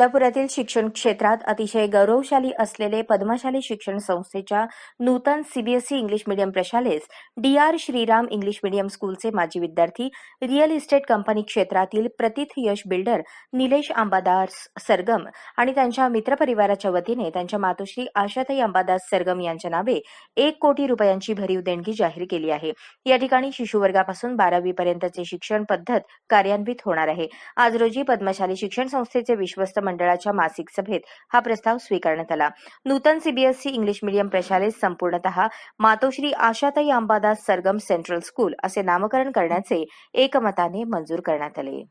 कोल्हापुरातील शिक्षण क्षेत्रात अतिशय गौरवशाली असलेले पद्मशाली शिक्षण संस्थेच्या Nutan CBSE English medium प्रशालेस D R Shriram English medium स्कूलचे माजी विद्यार्थी रिअल इस्टेट कंपनी क्षेत्रातील प्रतिथ यश बिल्डर निलेश अंबादास सरगम आणि त्यांच्या मित्रपरिवाराच्या वतीने त्यांच्या मातोश्री आशाताई अंबादास सरगम यांच्या नावे एक कोटी रुपयांची भरीव देणगी जाहीर केली आहे. या ठिकाणी शिशुवर्गापासून बारावी पर्यंतचे शिक्षण पद्धत कार्यान्वित होणार आहे. आज रोजी पद्मशाली शिक्षण संस्थेचे विश्वस्त मंडळाच्या मासिक सभेत हा प्रस्ताव स्वीकारण्यात आला. नूतन सीबीएसई इंग्लिश मीडियम प्रशालेस संपूर्णतः मातोश्री आशाताई अंबादास सरगम सेंट्रल स्कूल असे नामकरण करण्याचे एकमताने मंजूर करण्यात आले.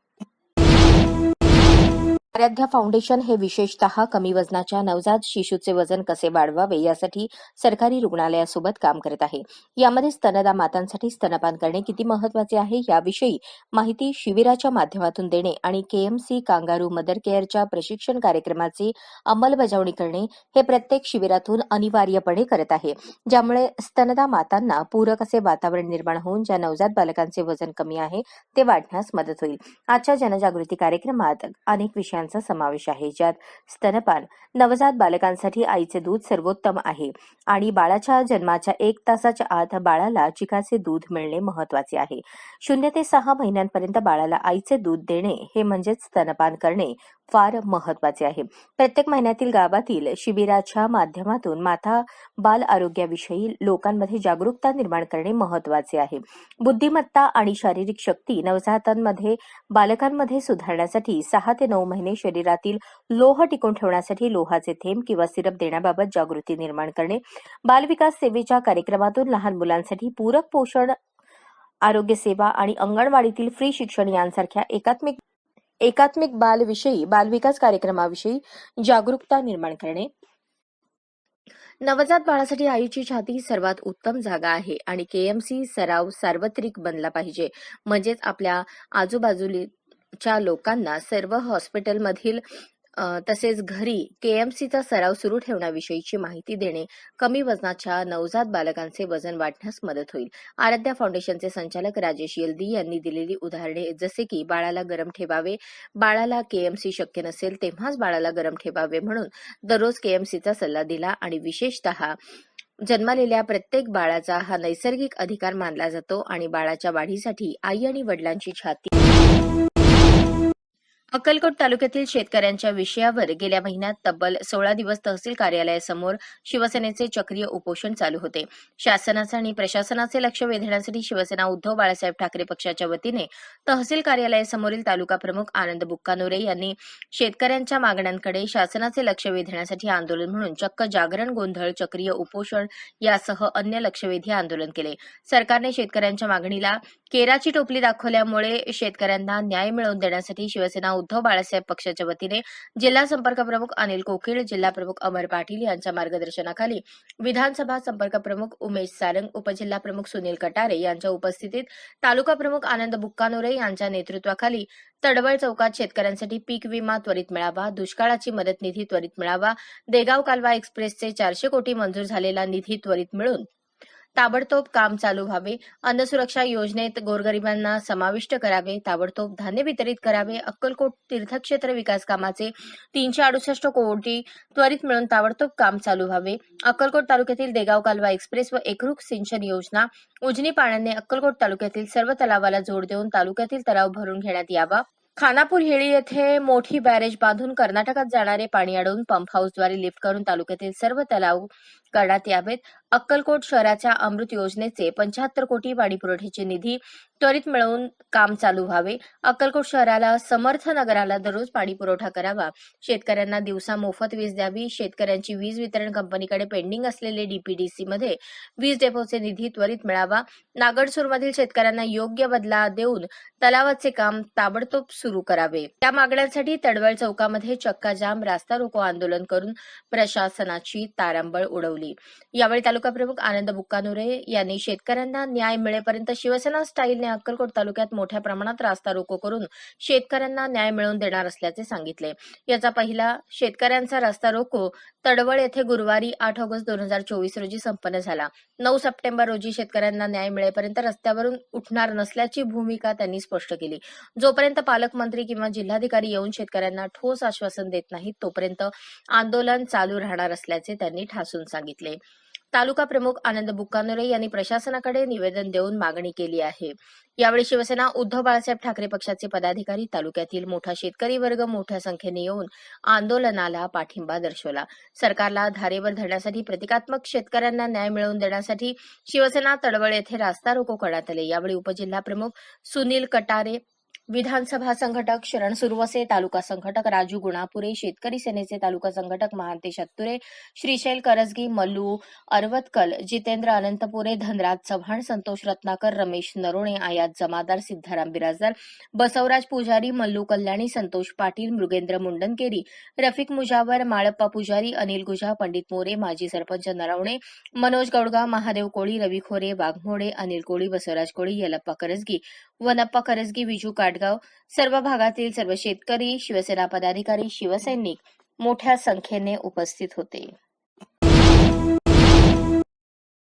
आराध्या फाउंडेशन हे विशेषतः कमी वजनाच्या नवजात शिशूचे वजन कसे वाढवावे यासाठी सरकारी रुग्णालयासोबत काम करत आहे. यामध्ये स्तनदा मातांसाठी स्तनपान करणे किती महत्त्वाचे आहे याविषयी माहिती शिबिराच्या माध्यमातून देणे आणि केएमसी कांगारू मदर केअरच्या प्रशिक्षण कार्यक्रमाची अंमलबजावणी करणे हे प्रत्येक शिबिरातून अनिवार्यपणे करत आहे. ज्यामुळे स्तनदा मातांना पूरक असे वातावरण निर्माण होऊन ज्या नवजात बालकांचे वजन कमी आहे ते वाढण्यास मदत होईल. आजच्या जनजागृती कार्यक्रमात अनेक विषयांचा समावेश आहे ज्यात स्तनपान नवजात बालकांसाठी आईचे दूध सर्वोत्तम आहे आणि बाळाच्या जन्माच्या एक तासाच्या आत बाळाला चिकाचे दूध मिळणे महत्त्वाचे आहे. शून्य ते सहा महिन्यांपर्यंत बाळाला आईचे दूध देणे हे म्हणजेच स्तनपान करणे फार महत्त्वाचे आहे. प्रत्येक महिन्यातील गावातील शिबिराच्या माध्यमातून माता बाल आरोग्याविषयी लोकांमध्ये जागरूकता निर्माण करणे महत्त्वाचे आहे. बुद्धिमत्ता आणि शारीरिक शक्ती नवजातांमध्ये बालकांमध्ये सुधारण्यासाठी सहा ते नऊ महिने शरीरातील लोह टिकून ठेवण्यासाठी लोहाचे थेंब किंवा सिरप देण्याबाबत जागृती निर्माण करणे बालविकास सेवेच्या कार्यक्रमातून लहान मुलांसाठी पूरक पोषण आरोग्य सेवा आणि अंगणवाडीतील फ्री शिक्षण यांसारख्या एकात्मिक एकात्मिक बालविषयी बालविकास कार्यक्रमाविषयी जागरूकता निर्माण करणे. नवजात बाळासाठी आईची छाती ही सर्वात उत्तम जागा आहे आणि केएमसी सराव सार्वत्रिक बनला पाहिजे. म्हणजेच आपल्या आजूबाजूच्या लोकांना सर्व हॉस्पिटलमधील तसेच घरी केएमसीचा सराव सुरू ठेवण्याविषयीची माहिती देणे कमी वजनाच्या नवजात बालकांचे वजन वाढण्यास मदत होईल. आराध्या फाउंडेशनचे संचालक राजेश येलदी यांनी दिलेली उदाहरणे जसे की बाळाला गरम ठेवावे बाळाला केएमसी शक्य नसेल तेव्हाच बाळाला गरम ठेवावे म्हणून दररोज केएमसीचा सल्ला दिला आणि विशेषतः जन्मलेल्या प्रत्येक बाळाचा हा नैसर्गिक अधिकार मानला जातो आणि बाळाच्या वाढीसाठी आई आणि वडिलांची छाती अक्कलकोट तालुक्यातील शेतकऱ्यांच्या विषयावर गेल्या महिन्यात तब्बल सोळा दिवस तहसील कार्यालयासमोर शिवसेनेचे चक्रीय उपोषण चालू होते. शासनाचे आणि प्रशासनाचे लक्ष वेधण्यासाठी शिवसेना उद्धव बाळासाहेब ठाकरे पक्षाच्या वतीने तहसील कार्यालयासमोरील तालुका प्रमुख आनंद बुक्कानोरे यांनी शेतकऱ्यांच्या मागण्यांकडे शासनाचे लक्ष वेधण्यासाठी आंदोलन म्हणून चक्क जागरण गोंधळ चक्रीय उपोषण यासह अन्य लक्षवेधी आंदोलन केले. सरकारने शेतकऱ्यांच्या मागणीला केराची टोपली दाखवल्यामुळे शेतकऱ्यांना न्याय मिळवून देण्यासाठी शिवसेना उद्धव बाळासाहेब पक्षाच्या वतीने जिल्हा संपर्क प्रमुख अनिल कोकिळ जिल्हा प्रमुख अमर पाटील यांच्या मार्गदर्शनाखाली विधानसभा संपर्क प्रमुख उमेश सारंग उपजिल्हा प्रमुख सुनील कटारे यांच्या उपस्थितीत तालुका प्रमुख आनंद बुक्कानोरे यांच्या नेतृत्वाखाली तडवळ चौकात शेतकऱ्यांसाठी पीक विमा त्वरित मिळावा दुष्काळाची मदत निधी त्वरित मिळावा देगाव कालवा एक्सप्रेसचे चारशे कोटी मंजूर झालेला निधी त्वरित मिळून ताबडतोब काम चालू व्हावे. अन्न सुरक्षा योजनेत गोरगरिबांना समाविष्ट करावे. ताबडतोब धान्य वितरित करावे. अक्कलकोट तीर्थक्षेत्र विकास कामाचे तीनशे अडुसष्ट कोटी त्वरित मिळून ताबडतोब काम चालू व्हावे. अक्कलकोट तालुक्यातील देगाव कालवा एक्सप्रेस व एकरूप सिंचन योजना उजनी पाण्याने अक्कलकोट तालुक्यातील सर्व तलावाला जोड देऊन तालुक्यातील तलाव भरून घेण्यात यावा. खानापूर हेळी येथे मोठी बॅरेज बांधून कर्नाटकात जाणारे पाणी अडवून पंप हाऊसद्वारे लिफ्ट करून तालुक्यातील सर्व तलाव करण्यात यावेत. अक्कलकोट शहराच्या अमृत योजनेचे पंच्याहत्तर कोटी पाणी पुरवठ्याचे निधी त्वरित मिळवून काम चालू व्हावे. अक्कलकोट शहराला समर्थ नगराला दररोज पाणी पुरवठा करावा. शेतकऱ्यांना दिवसा मोफत वीज द्यावी. शेतकऱ्यांची वीज वितरण कंपनीकडे पेंडिंग असलेले डीपीडीसी मध्ये वीज डेपोचे निधी त्वरित मिळावा. नागडसूरमधील शेतकऱ्यांना योग्य बदला देऊन तलावाचे काम ताबडतोब सुरू करावे. त्या मागण्यांसाठी तडवळ चौकामध्ये चक्का जाम रास्ता रोको आंदोलन करून प्रशासनाची तारांबळ उडवली. यावेळी तालुका प्रमुख आनंद बुक्कानुरे यांनी शेतकऱ्यांना न्याय मिळेपर्यंत शिवसेना स्टाईलने अक्कलकोट तालुक्यात मोठ्या प्रमाणात रास्ता रोको करून शेतकऱ्यांना न्याय मिळवून देणार असल्याचे सांगितले. याचा पहिला शेतकऱ्यांचा रास्ता रोको तडवळ येथे गुरुवारी आठ ऑगस्ट दोन हजार चोवीस रोजी संपन्न झाला. नऊ सप्टेंबर रोजी शेतकऱ्यांना न्याय मिळेपर्यंत रस्त्यावरून उठणार नसल्याची भूमिका त्यांनी स्पष्ट केली. जोपर्यंत पालकमंत्री किंवा जिल्हाधिकारी येऊन शेतकऱ्यांना ठोस आश्वासन देत नाहीत तोपर्यंत आंदोलन चालू राहणार असल्याचे त्यांनी ठासून सांगितले. तालुका प्रमुख आनंद बुक्कानुरे यांनी प्रशासनाकडे निवेदन देऊन मागणी केली आहे. यावेळी शिवसेना उद्धव बाळासाहेब ठाकरे पक्षाचे पदाधिकारी तालुक्यातील मोठा शेतकरी वर्ग मोठ्या संख्येने येऊन आंदोलनाला पाठिंबा दर्शवला. सरकारला धारेवर धरण्यासाठी प्रतिकात्मक शेतकऱ्यांना न्याय मिळवून देण्यासाठी शिवसेना तडवळ येथे रास्ता रोको करण्यात आले. यावेळी उपजिल्हा प्रमुख सुनील कटारे विधानसभा संघटक शरण सुरवसे तालुका संघटक राजू गुणापुरे शेतकरी सेनेचे तालुका संघटक महांतेश अत्तुरे श्रीशैल करजगी मल्लू अरवतकल जितेंद्र अनंतपुरे धनराज चव्हाण संतोष रत्नाकर रमेश नरोणे आयात जमादार सिद्धाराम बिराजदार बसवराज पुजारी मल्लू कल्याणी संतोष पाटील मृगेंद्र मुंडनकेरी रफिक मुजावर माळप्पा पुजारी अनिल गुजा पंडित मोरे माजी सरपंच नरवणे मनोज गौडगा महादेव कोळी रवी खोरे वाघमोडे अनिल कोळी बसवराज कोळी यलप्पा करजगी वनप्पा करजगी विजू काटगाव सर्व भागातील सर्व शेतकरी शिवसेना पदाधिकारी शिवसैनिक मोठ्या संख्येने उपस्थित होते.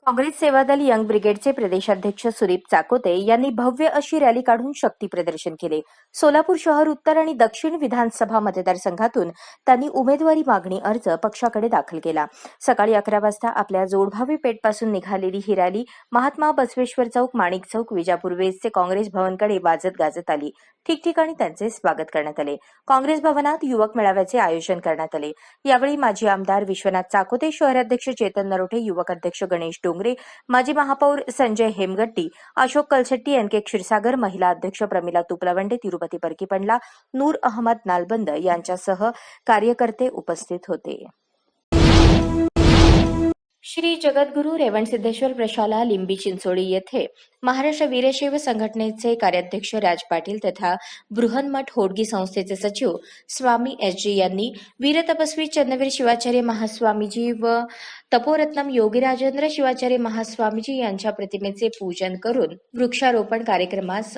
काँग्रेस सेवादल यंग ब्रिगेडचे प्रदेशाध्यक्ष सुदीप चाकोते यांनी भव्य अशी रॅली काढून शक्ती प्रदर्शन केले. सोलापूर शहर उत्तर आणि दक्षिण विधानसभा मतदारसंघातून त्यांनी उमेदवारी मागणी अर्ज पक्षाकडे दाखल केला. सकाळी अकरा वाजता आपल्या जोडभावी पेठपासून निघालेली ही रॅली महात्मा बसवेश्वर चौक माणिक चौक विजापूर वेस्टचे काँग्रेस भवनकडे वाजत गाजत आली. ठिकठिकाणी त्यांचे स्वागत करण्यात आले. काँग्रेस भवनात युवक मेळाव्याचे आयोजन करण्यात आले. यावेळी माजी आमदार विश्वनाथ चाकोते शहराध्यक्ष चेतन नरोठे युवक अध्यक्ष गणेश डोंगरे माजी महापौर संजय हेमगट्टी अशोक कलशेट्टी एन के क्षीरसागर महिला अध्यक्ष प्रमिला तुपलवंडे तिरुपती परकीपंडला नूर अहमद नालबंद यांच्यासह कार्यकर्ते उपस्थित होते. श्री जगद्गुरू रेवणसिद्धेश्वर प्रशाला लिंबी चिंचोळी येथे महाराष्ट्र वीरशैव संघटनेचे कार्याध्यक्ष राज पाटील तथा बृहन्मठ होडगी संस्थेचे सचिव स्वामी एस जी यांनी वीरतपस्वी चन्नवीर शिवाचार्य महास्वामीजी व तपोरत्नम योगीराजेंद्र शिवाचार्य महास्वामीजी यांच्या प्रतिमेचे पूजन करून वृक्षारोपण कार्यक्रमास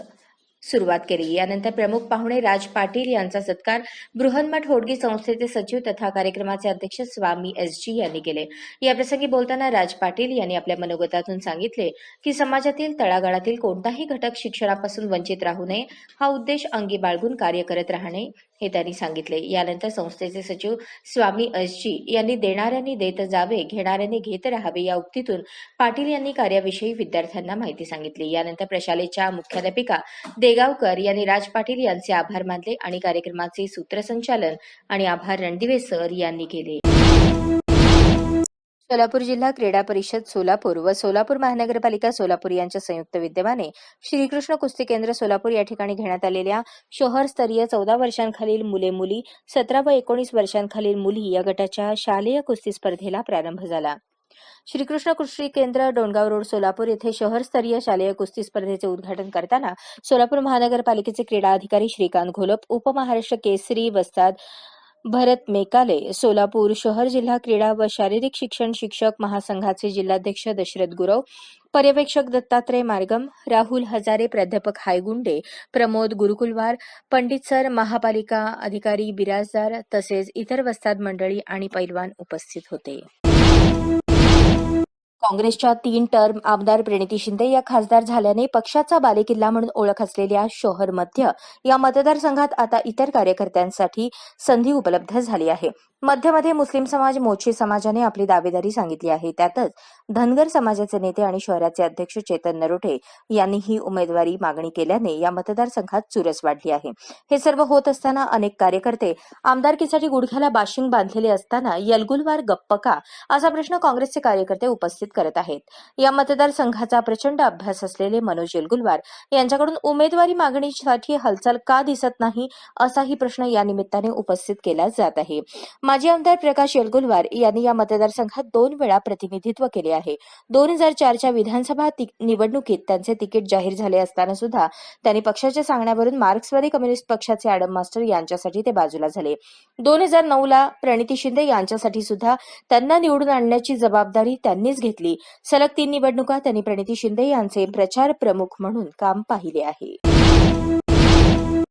सुरुवात केली. यानंतर प्रमुख पाहुणे राज पाटील यांचा सत्कार बृहन्मठ होडगी संस्थेचे सचिव तथा कार्यक्रमाचे अध्यक्ष स्वामी एस जी यांनी केले. याप्रसंगी बोलताना राज पाटील यांनी आपल्या मनोगतातून सांगितले की समाजातील तळागाळातील कोणताही घटक शिक्षणापासून वंचित राहू नये. हा उद्देश अंगी बाळगून कार्य करत राहणे. हे त्यांनी सांगितले. यानंतर संस्थेचे सचिव स्वामी एसजी यांनी देणाऱ्यांनी देत जावे घेणाऱ्यांनी घेत राहावे या उक्तीतून पाटील यांनी कार्याविषयी विद्यार्थ्यांना माहिती सांगितली. यानंतर प्रशालेच्या मुख्याध्यापिका देगावकर यांनी राज पाटील यांचे आभार मानले आणि कार्यक्रमाचे सूत्रसंचालन आणि आभार रणदिवे सर यांनी केले. सोलापूर जिल्हा क्रीडा परिषद सोलापूर व सोलापूर महानगरपालिका सोलापूर यांच्या संयुक्त विद्यमाने श्रीकृष्ण कुस्ती केंद्र सोलापूर या ठिकाणी घेण्यात आलेल्या शहर स्तरीय चौदा वर्षांखालील मुले मुली सतरा व एकोणीस वर्षांखालील मुली या गटाच्या शालेय कुस्ती स्पर्धेला प्रारंभ झाला. श्रीकृष्ण कुस्ती केंद्र डोणगाव रोड सोलापूर येथे शहरस्तरीय शालेय कुस्ती स्पर्धेचे उद्घाटन करताना सोलापूर महानगरपालिकेचे क्रीडा अधिकारी श्रीकांत घोलप उपमहाराष्ट्र केसरी वस्ताद भरत मेकाले सोलापूर शहर जिल्हा क्रीडा व शारीरिक शिक्षण शिक्षक महासंघाचे जिल्हाध्यक्ष दशरथ गुरव पर्यवेक्षक दत्तात्रय मार्गम राहुल हजारे प्राध्यापक हायगुंडे प्रमोद गुरुकुलवार पंडित सर महापालिका अधिकारी बिराजदार तसेच इतर वस्ताद मंडळी आणि पैलवान उपस्थित होते. काँग्रेसच्या तीन टर्म आमदार प्रणिती शिंदे या खासदार झाल्याने पक्षाचा बालेकिल्ला म्हणून ओळख असलेल्या शहर मध्य या मतदारसंघात आता इतर कार्यकर्त्यांसाठी संधी उपलब्ध झाली आहे. मध्यमध्ये मुस्लिम समाज मोची समाजाने आपली दावेदारी सांगितली आहे. त्यातच धनगर समाजाचे नेते आणि शहराचे अध्यक्ष चेतन नरोटे यांनी ही उमेदवारी मागणी केल्याने या मतदारसंघात चुरस वाढली आहे. हे सर्व होत असताना अनेक कार्यकर्ते आमदारकीसाठी गुडघ्याला बाशिंग बांधलेले असताना यलगुलवार गप्प का? असा प्रश्न काँग्रेसचे कार्यकर्ते उपस्थित करत आहेत. या मतदारसंघाचा प्रचंड अभ्यास असलेले मनोज येलगुलवार यांच्याकडून उमेदवारी मागणीसाठी हालचाल का दिसत नाही असाही प्रश्न या निमित्ताने उपस्थित केला जात आहे. माजी आमदार प्रकाश येलगुलवार यांनी या मतदारसंघात दोन वेळा प्रतिनिधित्व केले आहे. दोन हजार चारच्या विधानसभा निवडणुकीत त्यांचे तिकीट जाहीर झाले असताना सुद्धा त्यांनी पक्षाच्या सांगण्यावरून मार्क्सवादी कम्युनिस्ट पक्षाचे ॲडम मास्टर यांच्यासाठी ते बाजूला झाले. दोन हजार नऊ ला प्रणिती शिंदे यांच्यासाठी सुद्धा त्यांना निवडून आणण्याची जबाबदारी त्यांनीच घेतली घेतली. सलग तीन निवडणुका त्यांनी प्रणिती शिंदे यांचे प्रचार प्रमुख म्हणून काम पाहिले आहे.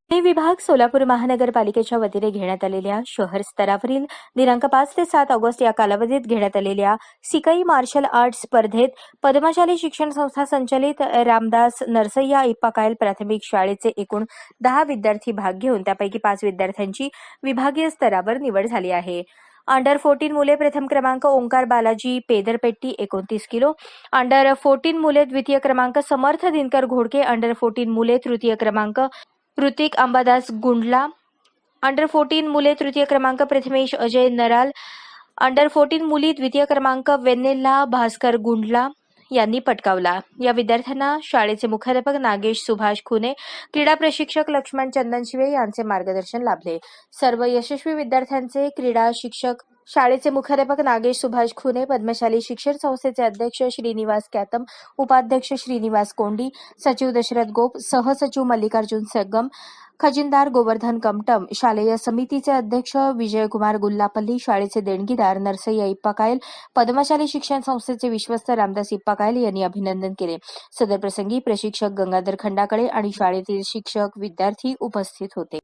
पुणे विभाग सोलापूर महानगरपालिकेच्या वतीने घेण्यात आलेल्या शहर स्तरावरील दिनांक पाच ते सात ऑगस्ट या कालावधीत घेण्यात आलेल्या सिकाई मार्शल आर्ट स्पर्धेत पद्मशाली शिक्षण संस्था संचलित रामदास नरसय्या इप्पाकायल प्राथमिक शाळेचे एकूण दहा विद्यार्थी भाग घेऊन त्यापैकी पाच विद्यार्थ्यांची विभागीय स्तरावर निवड झाली आहे. अंडर फोर्टीन मुले प्रथम क्रमांक ओंकार बालाजी पेदरपेट्टी एकोणतीस किलो. अंडर फोर्टीन मुले द्वितीय क्रमांक समर्थ दिनकर घोडके. अंडर फोर्टीन मुले तृतीय क्रमांक ऋतिक अंबादास गुंडला. अंडर फोर्टीन मुले तृतीय क्रमांक प्रथमेश अजय नराल. अंडर फोर्टीन मुली द्वितीय क्रमांक वेनेल्ला भास्कर गुंडला. यांनी पटकावला. या विद्यार्थ्यांना शाळेचे मुख्याध्यापक नागेश सुभाष खुने क्रीडा प्रशिक्षक लक्ष्मण चंदन शिवे यांचे मार्गदर्शन लाभले. सर्व यशस्वी विद्यार्थ्यांचे क्रीडा शिक्षक शाळेचे मुख्याध्यापक नागेश सुभाष खुने पद्मशाली शिक्षण संस्थेचे अध्यक्ष श्रीनिवास कॅतम उपाध्यक्ष श्रीनिवास कोंडी सचिव दशरथ गोप सहसचिव मल्लिकार्जुन सगम खजिनदार गोवर्धन कमटम शालेय समितीचे अध्यक्ष विजयकुमार गुल्लापल्ली शाळेचे देणगीदार नरसय्या इप्पाकायल पद्मशाली शिक्षण संस्थेचे विश्वस्त रामदास इप्पाकायल यांनी अभिनंदन केले. सदर प्रसंगी प्रशिक्षक गंगाधर खंडाकडे आणि शाळेतील शिक्षक विद्यार्थी उपस्थित होते.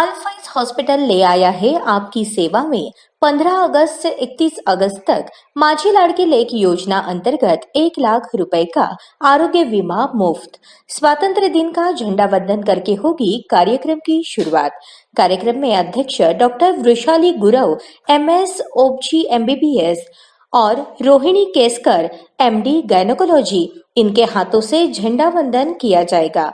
अल्फाइज हॉस्पिटल ले आया है आपकी सेवा में। 15 अगस्त से 31 अगस्त तक माझी लाड़की लेक योजना अंतर्गत एक लाख रुपए का आरोग्य बीमा मुफ़्त। स्वातंत्र दिन का झंडा वंदन करके होगी कार्यक्रम की शुरुआत। कार्यक्रम में अध्यक्ष doctor Vrushali Gurav, M S, OBGY MBBS और रोहिणी केसकर एमडी गायनोकोलॉजी। इनके हाथों से झंडा वंदन किया जाएगा।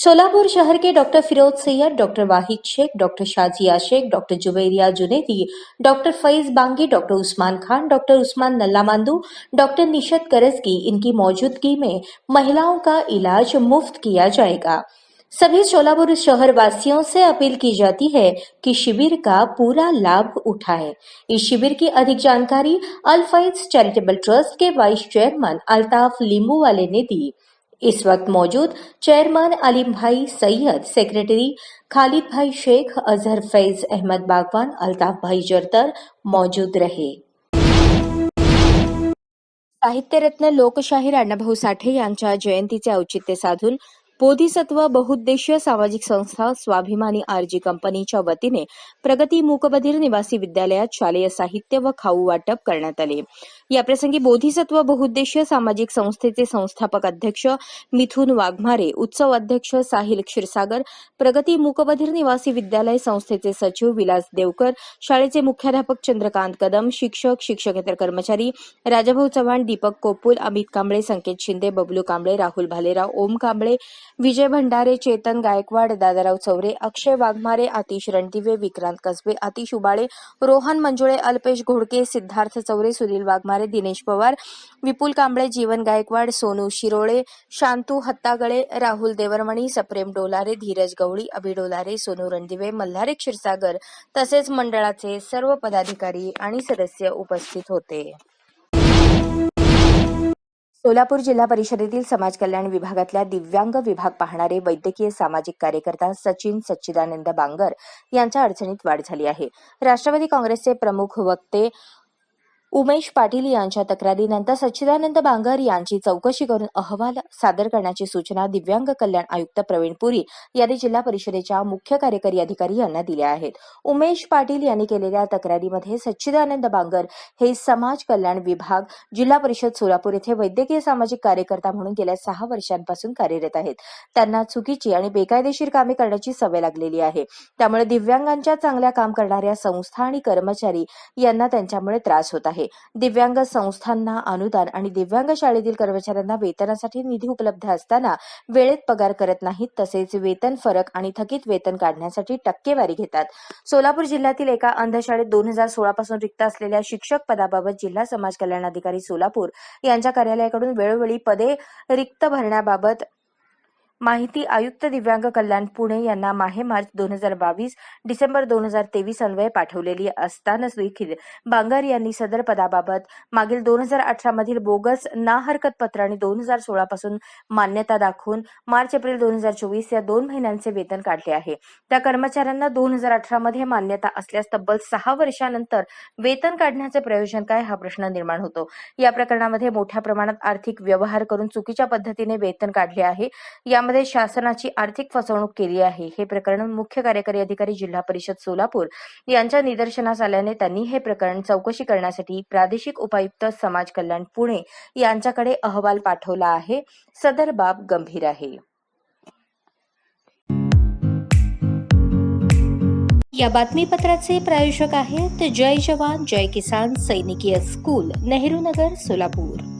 सोलापुर शहर के doctor Firoz Syed, doctor Wahid Shaikh, doctor Shazia Shaikh, doctor Zubairia Junedi, doctor Faiz Bangi, doctor Usman Khan, doctor Usman Nallamandu, doctor Nishat Karajgi, इनकी मौजूदगी में महिलाओं का इलाज मुफ़्त किया जाएगा। सभी सोलापुर शहर वासियों से अपील की जाती है कि शिविर का पूरा लाभ उठाएँ। इस शिविर की अधिक जानकारी अल्फाइज चैरिटेबल ट्रस्ट के वाइस चेयरमैन अल्ताफ लिंबू वाले ने दी। इस वक्त मौजूद चेयरमैन अलीम भाई सैयद सेक्रेटरी खालिद भाई शेख अजहर फैज अहमद बागवान अल्ताफ भाई जरतर मौजूद रहे। साहित्यरत्न लोकशाहीर अण्णाभाऊ साठे यांच्या जयंतीचे औचित्य साधून बोधिसत्व बहुउद्देशीय सामाजिक संस्था स्वाभिमानी आरजी कंपनीच्या वतीने प्रगती मूकबधीर निवासी विद्यालयात शालेय साहित्य व खाऊ वाटप करण्यात आले. याप्रसंगी बोधिसत्व बहुउद्देशीय सामाजिक संस्थेचे संस्थापक अध्यक्ष मिथुन वाघमारे उत्सव अध्यक्ष साहिल क्षीरसागर प्रगती मूकबधीर निवासी विद्यालय संस्थेचे सचिव विलास देवकर शाळेचे मुख्याध्यापक चंद्रकांत कदम शिक्षक शिक्षकेतर कर्मचारी राजाभाऊ चव्हाण दीपक कोपुल अमित कांबळे संकेत शिंदे बबलू कांबळे राहुल भालेराव ओम कांबळे विजय भंडारे चेतन गायकवाड दादाराव चौरे अक्षय वाघमारे आतिश रणदिवे विक्रांत कसबे आतिश उबाळे रोहन मंजुळे अल्पेश घोडके सिद्धार्थ चौरे सुनील वाघमारे दिनेश पवार विपुल कांबळे जीवन गायकवाड सोनू शिरोळे शांतू हत्तागळे राहुल देवरमणी सप्रेम डोलारे धीरज गवळी अभि डोलारे सोनू रणदिवे मल्हारे क्षीरसागर तसेच मंडळाचे सर्व पदाधिकारी आणि सदस्य उपस्थित होते. सोलापूर जिल्हा परिषदेतील समाज कल्याण विभागातल्या दिव्यांग विभाग पाहणारे वैद्यकीय सामाजिक कार्यकर्ता सचिन सच्चिदानंद बांगर यांच्या अडचणीत वाढ झाली आहे. राष्ट्रवादी काँग्रेसचे प्रमुख वक्ते उमेश पाटील यांच्या तक्रारीनंतर सच्चिदानंद बांगर यांची चौकशी करून अहवाल सादर करण्याची सूचना दिव्यांग कल्याण आयुक्त प्रवीण पुरी यांनी जिल्हा परिषदेच्या मुख्य कार्यकारी अधिकारी यांना दिल्या आहेत. उमेश पाटील यांनी केलेल्या तक्रारीमध्ये सच्चिदानंद बांगर हे समाज कल्याण विभाग जिल्हा परिषद सोलापूर येथे वैद्यकीय सामाजिक कार्यकर्ता म्हणून गेल्या सहा वर्षांपासून कार्यरत आहेत. त्यांना चुकीची आणि बेकायदेशीर कामे करण्याची सवय लागलेली आहे. त्यामुळे दिव्यांगांच्या चांगल्या काम करणाऱ्या संस्था आणि कर्मचारी यांना त्यांच्यामुळे त्रास होत आहे. दिव्यांग संस्थांना अनुदान आणि दिव्यांग शाळेतील कर्मचाऱ्यांना वेतनासाठी निधी उपलब्ध असताना वेळेत पगार करत नाहीत तसेच वेतन फरक आणि थकीत वेतन काढण्यासाठी टक्केवारी घेतात. सोलापूर जिल्ह्यातील एका अंधशाळेत दोन हजार सोळा पासून रिक्त असलेल्या शिक्षक पदाबाबत जिल्हा समाज कल्याण अधिकारी सोलापूर यांच्या कार्यालयाकडून वेळोवेळी पदे रिक्त भरण्याबाबत माहिती आयुक्त दिव्यांग कल्याण पुणे यांना माहे मार्च दोन हजार बावीस डिसेंबर दोन हजार तेवीस अन्वये पाठवलेली असतानाच देखील बांगर यांनी सदर पदाबाबत मागील दोन हजार अठरा मधील बोगस ना हरकत पत्र आणि दोन हजार सोळा पासून मान्यता दाखवून मार्च एप्रिल दोन हजार चोवीस या दोन महिन्यांचे वेतन काढले आहे. त्या कर्मचाऱ्यांना दोन हजार अठरा मध्ये मान्यता असल्यास तब्बल सहा वर्षानंतर वेतन काढण्याचे प्रयोजन काय हा प्रश्न निर्माण होतो. या प्रकरणामध्ये मोठ्या प्रमाणात आर्थिक व्यवहार करून चुकीच्या पद्धतीने वेतन काढले आहे. यामध्ये शासनाची आर्थिक फसवणूक केली आहे. हे प्रकरण मुख्य कार्यकारी अधिकारी जिल्हा परिषद सोलापूर यांच्या निदर्शनास आल्याने त्यांनी हे प्रकरण चौकशी करण्यासाठी प्रादेशिक उपायुक्त समाज कल्याण पुणे यांच्याकडे अहवाल पाठवला आहे. सदर बाब गंभीर आहे. या बातमीपत्राचे प्रायोजक आहेत जय जवान जय किसान सैनिकीय स्कूल नेहरू नगर सोलापूर.